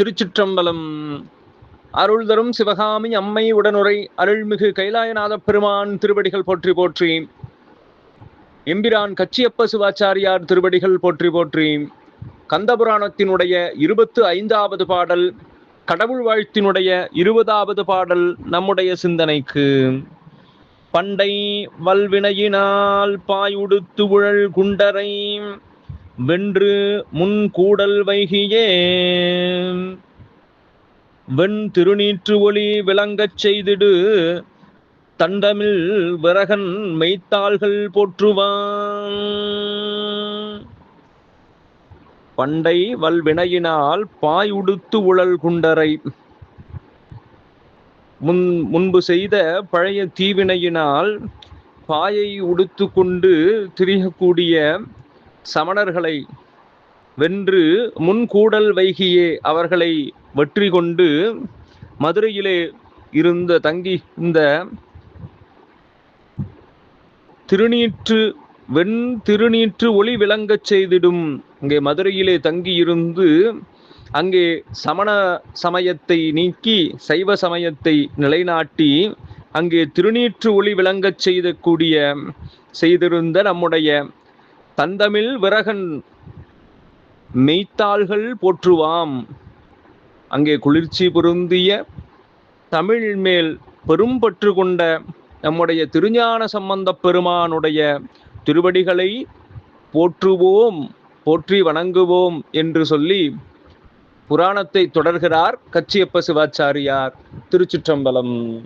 திருச்சிற்றம்பலம். அருள் தரும் சிவகாமி அம்மை உடனுரை அருள்மிகு கைலாயநாத பெருமான் திருவடிகள் போற்றி போற்றி. எம்பிரான் கச்சியப்ப சிவாச்சாரியார் திருவடிகள் போற்றி போற்றி. கந்தபுராணத்தினுடைய இருபத்து ஐந்தாவது பாடல் கடவுள் வாழ்த்தினுடைய இருபதாவது பாடல் நம்முடைய சிந்தனைக்கு. பண்டை வல்வினையினால் பாயுடுத்து உழல் குண்டரை வென்று முன் கூடல் வைகியே. வெண் திருநீற்று ஒளி விளங்கச் செய்திடு தண்டமில் விறகன் மெய்த்தாள்கள் போற்றுவான். பண்டை வல்வினையினால் பாய் உடுத்து உழல் குண்டரை. முன் முன்பு செய்த பழைய தீவினையினால் பாயை உடுத்து கொண்டு திரியக்கூடிய சமணர்களை வென்று முன்கூடல் வைகியே அவர்களை வெற்றி கொண்டு மதுரையிலே இருந்த தங்கி இந்த திருநீற்று வெண் திருநீற்று ஒளி விளங்கச் செய்திடும். இங்கே மதுரையிலே தங்கியிருந்து அங்கே சமண சமயத்தை நீக்கி சைவ சமயத்தை நிலைநாட்டி அங்கே திருநீற்று ஒளி விளங்கச் செய்தக்கூடிய செய்திருந்த நம்முடைய தந்தமிழ் விரகன் மெய்த்தாள்கள் போற்றுவாம். அங்கே குளிர்ச்சி பொருந்திய தமிழ் மேல் பெரும்பற்று கொண்ட நம்முடைய திருஞான சம்பந்தப் பெருமானுடைய திருவடிகளை போற்றுவோம் போற்றி வணங்குவோம் என்று சொல்லி புராணத்தை தொடர்கிறார் கச்சியப்ப சிவாச்சாரியார். திருச்சிற்றம்பலம்.